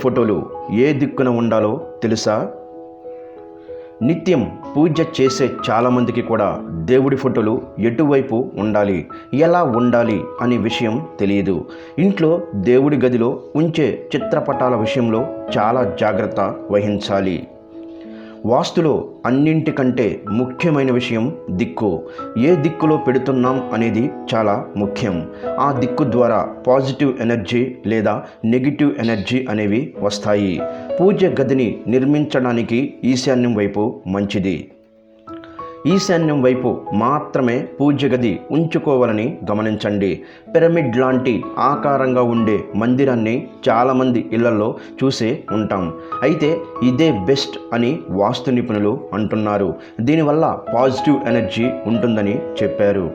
ఫోటోలు ఏ దిక్కున ఉండాలో తెలుసా? నిత్యం పూజ చేసే చాలామందికి కూడా దేవుడి ఫోటోలు ఎటువైపు ఉండాలి ఎలా ఉండాలి అనే విషయం తెలియదు. ఇంట్లో దేవుడి గదిలో ఉంచే చిత్రపటాల విషయంలో చాలా జాగ్రత్త వహించాలి. వాస్తులో అన్నింటికంటే ముఖ్యమైన విషయం దిక్కు. ఏ దిక్కులో పెడుతున్నాం అనేది చాలా ముఖ్యం. ఆ దిక్కు ద్వారా పాజిటివ్ ఎనర్జీ లేదా నెగిటివ్ ఎనర్జీ అనేవి వస్తాయి. పూజ గదిని నిర్మించడానికి ఈశాన్యం వైపు మంచిది. ఈశాన్యం వైపు మాత్రమే పూజ గది ఉంచుకోవాలని గమనించండి. పిరమిడ్ లాంటి ఆకారంగా ఉండే మందిరాన్ని చాలామంది ఇళ్ళలో చూసే ఉంటాం. అయితే ఇదే బెస్ట్ అని వాస్తు నిపుణులు అంటున్నారు. దీనివల్ల పాజిటివ్ ఎనర్జీ ఉంటుందని చెప్పారు.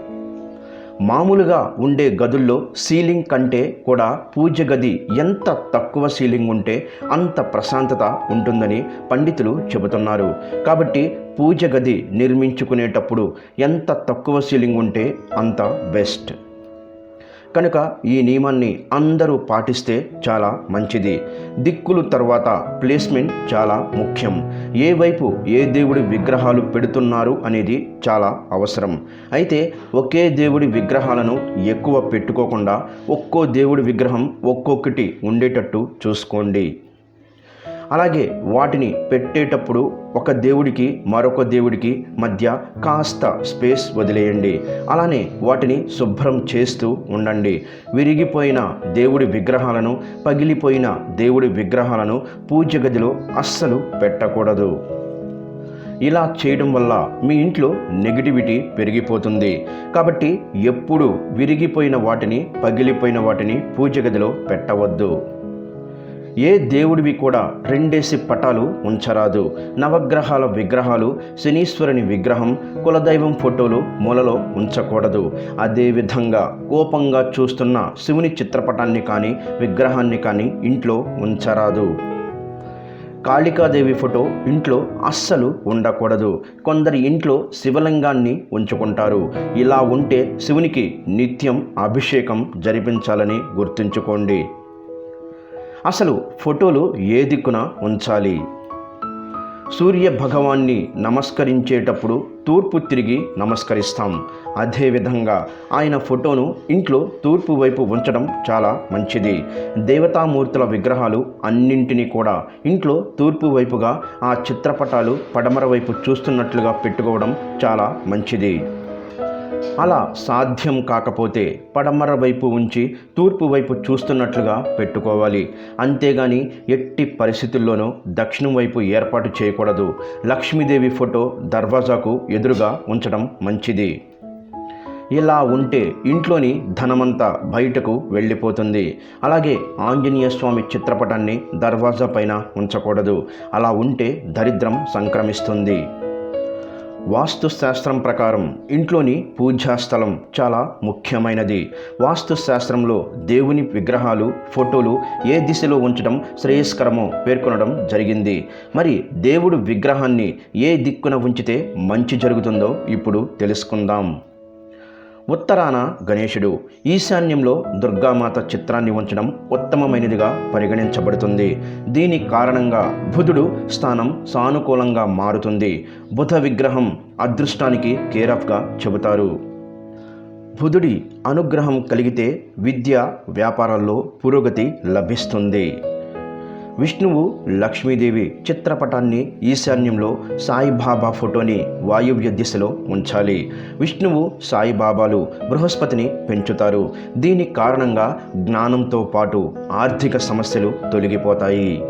మామూలుగా ఉండే గదుల్లో సీలింగ్ కంటే కూడా పూజ గది ఎంత తక్కువ సీలింగ్ ఉంటే అంత ప్రశాంతత ఉంటుందని పండితులు చెబుతున్నారు. కాబట్టి పూజ గది నిర్మించుకునేటప్పుడు ఎంత తక్కువ సీలింగ్ ఉంటే అంత బెస్ట్. కనుక ఈ నియమాన్ని అందరూ పాటిస్తే చాలా మంచిది. దిక్కులు తర్వాత ప్లేస్మెంట్ చాలా ముఖ్యం. ఏ వైపు ఏ దేవుడి విగ్రహాలు పెడుతున్నారు అనేది చాలా అవసరం. అయితే ఒకే దేవుడి విగ్రహాలను ఎక్కువ పెట్టుకోకుండా ఒక్కో దేవుడి విగ్రహం ఒక్కొక్కటి ఉండేటట్టు చూసుకోండి. అలాగే వాటిని పెట్టేటప్పుడు ఒక దేవుడికి మరొక దేవుడికి మధ్య కాస్త స్పేస్ వదిలేయండి. అలానే వాటిని శుభ్రం చేస్తూ ఉండండి. విరిగిపోయిన దేవుడి విగ్రహాలను పగిలిపోయిన దేవుడి విగ్రహాలను పూజ గదిలో అస్సలు పెట్టకూడదు. ఇలా చేయడం వల్ల మీ ఇంట్లో నెగిటివిటీ పెరిగిపోతుంది. కాబట్టి ఎప్పుడు విరిగిపోయిన వాటిని పగిలిపోయిన వాటిని పూజ గదిలో పెట్టవద్దు. ఏ దేవుడివి కూడా రెండేసి పటాలు ఉంచరాదు. నవగ్రహాల విగ్రహాలు శనీశ్వరుని విగ్రహం కులదైవం ఫోటోలు మూలలో ఉంచకూడదు. అదేవిధంగా కోపంగా చూస్తున్న శివుని చిత్రపటాన్ని కానీ విగ్రహాన్ని కానీ ఇంట్లో ఉంచరాదు. కాళికాదేవి ఫోటో ఇంట్లో అస్సలు ఉండకూడదు. కొందరి ఇంట్లో శివలింగాన్ని ఉంచుకుంటారు. ఇలా ఉంటే శివునికి నిత్యం అభిషేకం జరిపించాలని గుర్తుంచుకోండి. అసలు ఫోటోలు ఏ దిక్కున ఉంచాలి? సూర్య భగవాన్ని నమస్కరించేటప్పుడు తూర్పు తిరిగి నమస్కరిస్తాం. అదేవిధంగా ఆయన ఫోటోను ఇంట్లో తూర్పు వైపు ఉంచడం చాలా మంచిది. దేవతామూర్తుల విగ్రహాలు అన్నింటినీ కూడా ఇంట్లో తూర్పు వైపుగా ఆ చిత్రపటాలు పడమర వైపు చూస్తున్నట్లుగా పెట్టుకోవడం చాలా మంచిది. అలా సాధ్యం కాకపోతే పడమర వైపు ఉంచి తూర్పు వైపు చూస్తున్నట్లుగా పెట్టుకోవాలి. అంతేగాని ఎట్టి పరిస్థితుల్లోనూ దక్షిణం వైపు ఏర్పాటు చేయకూడదు. లక్ష్మీదేవి ఫోటో దర్వాజాకు ఎదురుగా ఉంచడం మంచిది. ఇలా ఉంటే ఇంట్లోని ధనమంతా బయటకు వెళ్ళిపోతుంది. అలాగే ఆంజనేయ స్వామి చిత్రపటాన్ని దర్వాజా పైన ఉంచకూడదు. అలా ఉంటే దరిద్రం సంక్రమిస్తుంది. వాస్తుశాస్త్రం ప్రకారం ఇంట్లోని పూజా స్థలం చాలా ముఖ్యమైనది. వాస్తుశాస్త్రంలో దేవుని విగ్రహాలు ఫోటోలు ఏ దిశలో ఉంచడం శ్రేయస్కరమో పేర్కొనడం జరిగింది. మరి దేవుడు విగ్రహాన్ని ఏ దిక్కున ఉంచితే మంచి జరుగుతుందో ఇప్పుడు తెలుసుకుందాం. ఉత్తరాన గణేశుడు. ఈశాన్యంలో దుర్గామాత చిత్రాన్ని ఉంచడం ఉత్తమమైనదిగా పరిగణించబడుతుంది. దీని కారణంగా బుధుడు స్థానం సానుకూలంగా మారుతుంది. బుధ విగ్రహం అదృష్టానికి కేరఫ్గా చెబుతారు. బుధుడి అనుగ్రహం కలిగితే విద్య వ్యాపారాల్లో పురోగతి లభిస్తుంది. విష్ణువు లక్ష్మీదేవి చిత్రపటాన్ని ఈశాన్యంలో సాయిబాబా ఫోటోని వాయువ్య దిశలో ఉంచాలి. విష్ణువు సాయిబాబాలు బృహస్పతిని పెంచుతారు. దీని కారణంగా జ్ఞానంతో పాటు ఆర్థిక సమస్యలు తొలగిపోతాయి.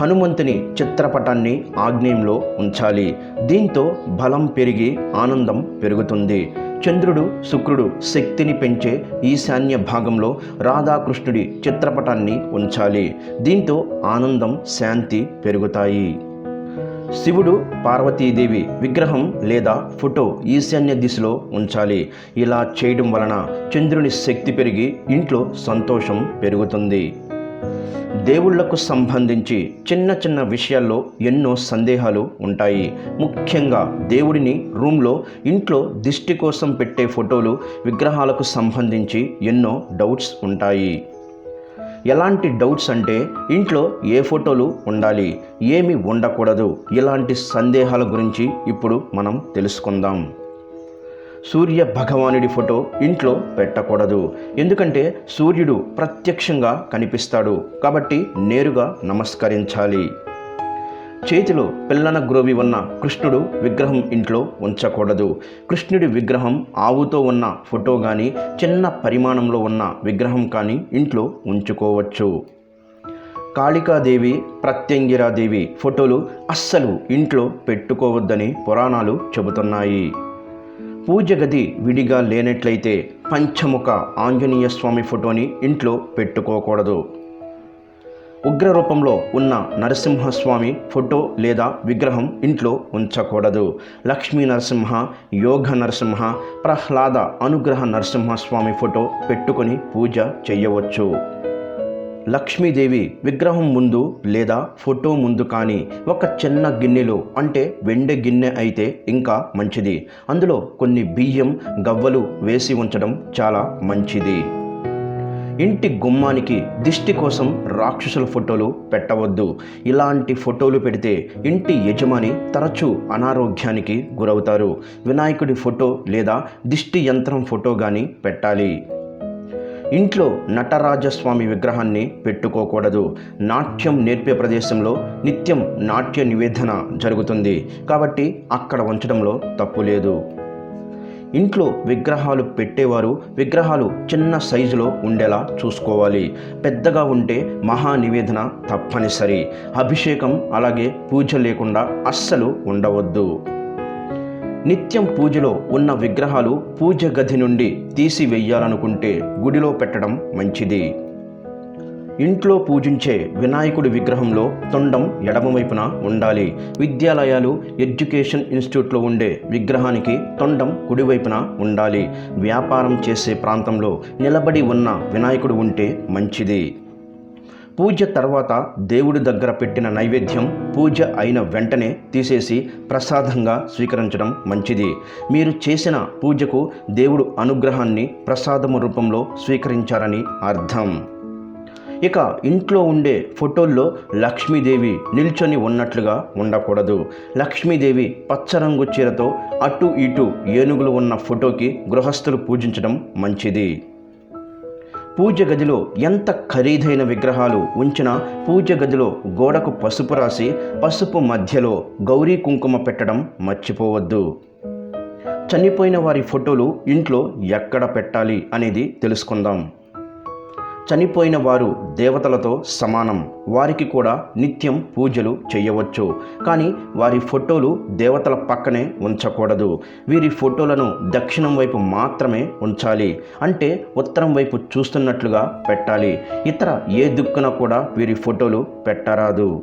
హనుమంతుని చిత్రపటాన్ని ఆగ్నేయంలో ఉంచాలి. దీంతో బలం పెరిగి ఆనందం పెరుగుతుంది. చంద్రుడు శుక్రుడు శక్తిని పెంచే ఈశాన్య భాగంలో రాధాకృష్ణుడి చిత్రపటాన్ని ఉంచాలి. దీంతో ఆనందం శాంతి పెరుగుతాయి. శివుడు పార్వతీదేవి విగ్రహం లేదా ఫోటో ఈశాన్య దిశలో ఉంచాలి. ఇలా చేయడం వలన చంద్రుని శక్తి పెరిగి ఇంట్లో సంతోషం పెరుగుతుంది. దేవుళ్ళకు సంబంధించి చిన్న చిన్న విషయాల్లో ఎన్నో సందేహాలు ఉంటాయి. ముఖ్యంగా దేవుడిని రూమ్లో ఇంట్లో దిష్టి కోసం పెట్టే ఫోటోలు విగ్రహాలకు సంబంధించి ఎన్నో డౌట్స్ ఉంటాయి. ఎలాంటి డౌట్స్ అంటే ఇంట్లో ఏ ఫోటోలు ఉండాలి ఏమి ఉండకూడదు ఇలాంటి సందేహాల గురించి ఇప్పుడు మనం తెలుసుకుందాం. సూర్య భగవానుడి ఫోటో ఇంట్లో పెట్టకూడదు. ఎందుకంటే సూర్యుడు ప్రత్యక్షంగా కనిపిస్తాడు. కాబట్టి నేరుగా నమస్కరించాలి. చేతిలో పిల్లన గ్రోవి ఉన్న కృష్ణుడు విగ్రహం ఇంట్లో ఉంచకూడదు. కృష్ణుడి విగ్రహం ఆవుతో ఉన్న ఫోటో కానీ చిన్న పరిమాణంలో ఉన్న విగ్రహం కానీ ఇంట్లో ఉంచుకోవచ్చు. కాళికాదేవి ప్రత్యంగిరాదేవి ఫోటోలు అస్సలు ఇంట్లో పెట్టుకోవద్దని పురాణాలు చెబుతున్నాయి. పూజ గది విడిగా లేనట్లయితే పంచముఖ ఆంజనేయ స్వామి ఫోటోని ఇంట్లో పెట్టుకోకూడదు. ఉగ్ర రూపంలో ఉన్న నరసింహస్వామి ఫోటో లేదా విగ్రహం ఇంట్లో ఉంచకూడదు. లక్ష్మీ నరసింహ యోగ నరసింహ ప్రహ్లాద అనుగ్రహ నరసింహస్వామి ఫోటో పెట్టుకొని పూజ చేయవచ్చు. లక్ష్మీదేవి విగ్రహం ముందు లేదా ఫోటో ముందు కానీ ఒక చిన్న గిన్నెలో అంటే వెండి గిన్నె అయితే ఇంకా మంచిది. అందులో కొన్ని బియ్యం గవ్వలు వేసి ఉంచడం చాలా మంచిది. ఇంటి గుమ్మానికి దిష్టి కోసం రాక్షసుల ఫోటోలు పెట్టవద్దు. ఇలాంటి ఫోటోలు పెడితే ఇంటి యజమాని తరచూ అనారోగ్యానికి గురవుతారు. వినాయకుడి ఫోటో లేదా దిష్టి యంత్రం ఫోటో కానీ పెట్టాలి. ఇంట్లో నటరాజస్వామి విగ్రహాన్ని పెట్టుకోకూడదు. నాట్యం నేర్పే ప్రదేశంలో నిత్యం నాట్య నివేదన జరుగుతుంది. కాబట్టి అక్కడ ఉంచడంలో తప్పు లేదు. ఇంట్లో విగ్రహాలు పెట్టేవారు విగ్రహాలు చిన్న సైజులో ఉండేలా చూసుకోవాలి. పెద్దగా ఉంటే మహా నివేదన తప్పనిసరి. అభిషేకం అలాగే పూజ లేకుండా అస్సలు ఉండవద్దు. నిత్యం పూజలో ఉన్న విగ్రహాలు పూజ గది నుండి తీసివేయాలనుకుంటే గుడిలో పెట్టడం మంచిది. ఇంట్లో పూజించే వినాయకుడి విగ్రహంలో తొండం ఎడమవైపున ఉండాలి. విద్యాలయాలు ఎడ్యుకేషన్ ఇన్స్టిట్యూట్లో ఉండే విగ్రహానికి తొండం కుడివైపున ఉండాలి. వ్యాపారం చేసే ప్రాంతంలో నిలబడి ఉన్న వినాయకుడు ఉంటే మంచిది. పూజ తర్వాత దేవుడి దగ్గర పెట్టిన నైవేద్యం పూజ అయిన వెంటనే తీసేసి ప్రసాదంగా స్వీకరించడం మంచిది. మీరు చేసిన పూజకు దేవుడు అనుగ్రహాన్ని ప్రసాదము రూపంలో స్వీకరించారని అర్థం. ఇక ఇంట్లో ఉండే ఫోటోల్లో లక్ష్మీదేవి నిల్చొని ఉన్నట్లుగా ఉండకూడదు. లక్ష్మీదేవి పచ్చరంగు చీరతో అటు ఇటు ఏనుగులు ఉన్న ఫోటోకి గృహస్థులు పూజించడం మంచిది. పూజ గదిలో ఎంత ఖరీదైన విగ్రహాలు ఉంచినా పూజ గదిలో గోడకు పసుపు రాసి పసుపు మధ్యలో గౌరీ కుంకుమ పెట్టడం మర్చిపోవద్దు. చనిపోయిన వారి ఫోటోలు ఇంట్లో ఎక్కడ పెట్టాలి అనేది తెలుసుకుందాం. చనిపోయిన వారు దేవతలతో సమానం. వారికి కూడా నిత్యం పూజలు చేయవచ్చు. కానీ వారి ఫోటోలు దేవతల పక్కనే ఉంచకూడదు. వీరి ఫోటోలను దక్షిణం వైపు మాత్రమే ఉంచాలి. అంటే ఉత్తరం వైపు చూస్తున్నట్లుగా పెట్టాలి. ఇతర ఏ దిక్కున కూడా వీరి ఫోటోలు పెట్టరాదు.